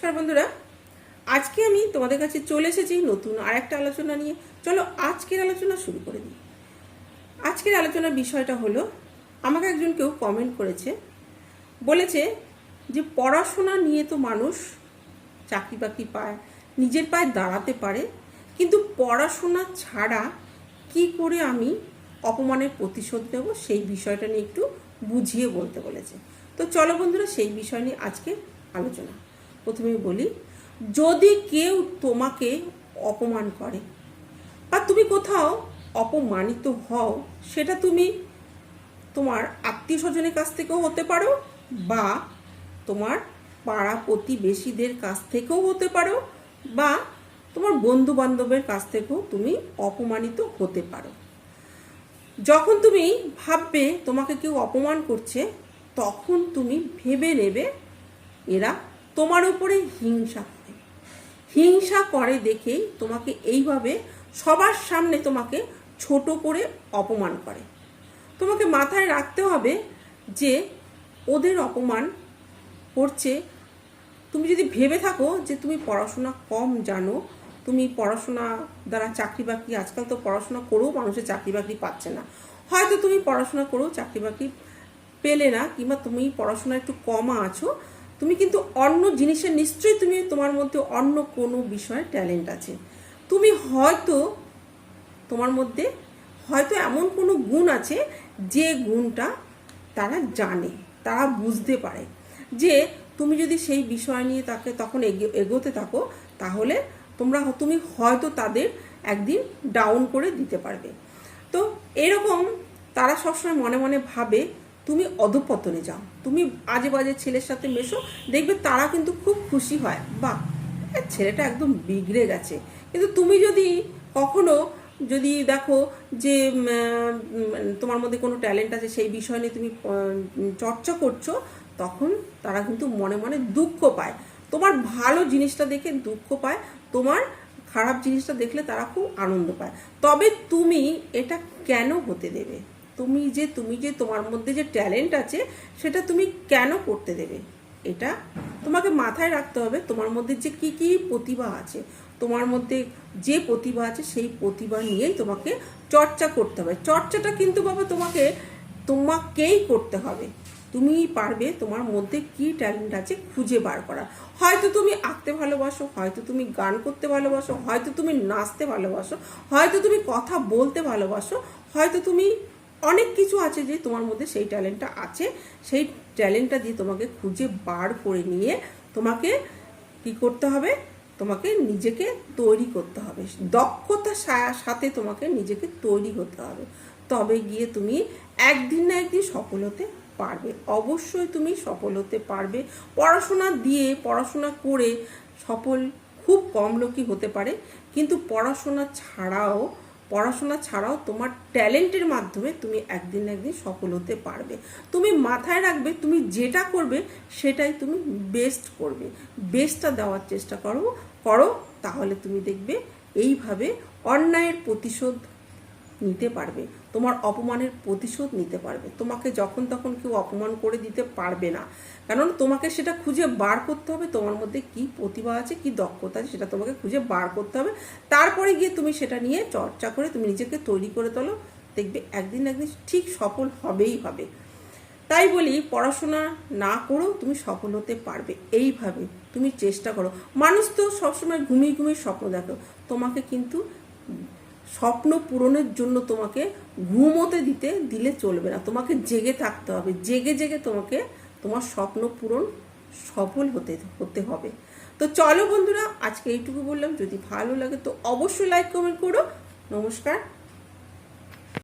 নমস্কার বন্ধুরা। আজকে আমি তোমাদের কাছে চলে এসেছি নতুন আর একটা আলোচনা নিয়ে। চলো আজকের আলোচনা শুরু করে দিই। আজকের আলোচনার বিষয়টা হলো, আমাকে একজন কেউ কমেন্ট করেছে। বলেছে যে পড়াশোনা নিয়ে তো মানুষ চাকরি বাকরি পায়, নিজের পায়ে দাঁড়াতে পারে, কিন্তু পড়াশোনা ছাড়া কি করে আমি অপমানের প্রতিশোধ নেব? সেই বিষয়টা নিয়ে একটু বুঝিয়ে বলতে বলেছে। তো চলো বন্ধুরা, সেই বিষয় নিয়ে আজকে আলোচনা। প্রথমে বলি, যদি কেউ তোমাকে অপমান করে বা তুমি কোথাও অপমানিত হও, সেটা তুমি তোমার আত্মীয় স্বজনের কাছ থেকেও হতে পারো বা তোমার পাড়া প্রতিবেশীদের কাছ থেকেও হতে পারো বা তোমার বন্ধু বান্ধবের কাছ থেকেও তুমি অপমানিত হতে পারো। যখন তুমি ভাববে তোমাকে কেউ অপমান করছে, তখন তুমি ভেবে নেবে এরা তোমার উপরে হিংসা করে। হিংসা করে দেখেই তোমাকে এইভাবে সবার সামনে তোমাকে ছোট করে অপমান করে। তোমাকে মাথায় রাখতে হবে যে ওদের অপমান করছে। তুমি যদি ভেবে থাকো যে তুমি পড়াশোনা কম জানো, তুমি পড়াশোনা দ্বারা চাকরি বাকরি, আজকাল তো পড়াশোনা করেও মানুষের চাকরি বাকরি পাচ্ছে না। হয়তো তুমি পড়াশোনা করেও চাকরি বাকরি পেলে না, কিংবা তুমি পড়াশোনা একটু কমা আছো তুমি কিন্তু অন্য জিনিসের, নিশ্চয়ই তুমি তোমার মধ্যে অন্য কোনো বিষয়ে ট্যালেন্ট আছে। তুমি হয়তো, তোমার মধ্যে হয়তো এমন কোনো গুণ আছে যে গুণটা তারা জানে, তারা বুঝতে পারে। যে তুমি যদি সেই বিষয় নিয়ে তাকে তখন এগো- এগোতে থাকো, তাহলে তোমরা তুমি হয়তো তাদের একদিন ডাউন করে দিতে পারবে। তো এরকম তারা সবসময় মনে মনে ভাবে তুমি অধপতনে যাও। তুমি আজে বাজে ছেলের সাথে মেশো, দেখবে তারা কিন্তু খুব খুশি হয়। এ ছেলেটা একদম বিগড়ে গেছে। কিন্তু তুমি যদি কখনো যদি দেখো যে তোমার মধ্যে কোনো ট্যালেন্ট আছে, সেই বিষয় নিয়ে তুমি চর্চা করছ, তখন তারা কিন্তু মনে মনে দুঃখ পায়। তোমার ভালো জিনিসটা দেখে দুঃখ পায়, তোমার খারাপ জিনিসটা দেখলে তারা খুব আনন্দ পায়। তবে তুমি এটা কেন হতে দেবে? তুমি যে তুমি যে তোমার মধ্যে যে ট্যালেন্ট আছে, সেটা তুমি কেন করতে দেবে? এটা তোমাকে মাথায় রাখতে হবে। তোমার মধ্যে যে কি কি প্রতিভা আছে, তোমার মধ্যে যে প্রতিভা আছে, সেই প্রতিভা নিয়েই তোমাকে চর্চা করতে হবে। চর্চাটা কিন্তু বাবা তোমাকে, তোমাকেই করতে হবে। তুমি পারবে তোমার মধ্যে কি ট্যালেন্ট আছে খুঁজে বার করা হয়তো তুমি আঁকতে ভালোবাসো, হয়তো তুমি গান করতে ভালোবাসো, হয়তো তুমি নাচতে ভালোবাসো, হয়তো তুমি কথা বলতে ভালোবাসো, হয়তো তুমি অনেক কিছু আছে যে তোমার মধ্যে সেই ট্যালেন্টটা আছে। সেই ট্যালেন্টটা দিয়ে তোমাকে খুঁজে বার করে নিয়ে তোমাকে কি করতে হবে? তোমাকে নিজেকে তৈরি করতে হবে। দক্ষতার সাথে তোমাকে নিজেকে তৈরি করতে হবে। তবে গিয়ে তুমি একদিন না একদিন সফল হতে পারবে। অবশ্যই তুমি সফল হতে পারবে। পড়াশোনা দিয়ে, পড়াশোনা করে সফল খুব কম লোকই হতে পারে। কিন্তু পড়াশোনা ছাড়াও পড়াশোনা ছাড়াও তোমার ট্যালেন্টের মাধ্যমে তুমি একদিন একদিন সফল হতে পারবে। তুমি মাথায় রাখবে, তুমি যেটা করবে সেটাই তুমি বেস্ট করবে। বেস্টটা দেওয়ার চেষ্টা করো করো, তাহলে তুমি দেখবে এইভাবে অন্যায়ের প্রতিশোধ নিতে পারবে। তোমার অপমানের প্রতিশোধ নিতে পারবে। তোমাকে যখন তখন কেউ অপমান করে দিতে পারবে না। কারণ তোমাকে সেটা খুঁজে বার করতে হবে, তোমার মধ্যে কি প্রতিভা আছে, কি দক্ষতা আছে সেটা তোমাকে খুঁজে বার করতে হবে। তারপরে গিয়ে তুমি সেটা নিয়ে চর্চা করে তুমি নিজেকে তৈরি করে তোলো। দেখবে একদিন একদিন ঠিক সফল হবেই হবে। তাই বলি, পড়াশোনা না করেও তুমি সফল হতে পারবে। এইভাবে তুমি চেষ্টা করো। মানুষ তো সবসময় ঘুমিয়ে ঘুমিয়ে স্বপ্ন দেখো। তোমাকে কিন্তু স্বপ্ন পূরণের জন্য তোমাকে ঘুমোতে দিতে, দিলে চলবে না। তোমাকে জেগে থাকতে হবে। জেগে জেগে তোমাকে, তোমার স্বপ্ন পূরণ সফল হতে হতে হবে। তো চলো বন্ধুরা, আজকে এইটুকু বললাম। যদি ভালো লাগে তো অবশ্যই লাইক কমেন্ট করো। নমস্কার।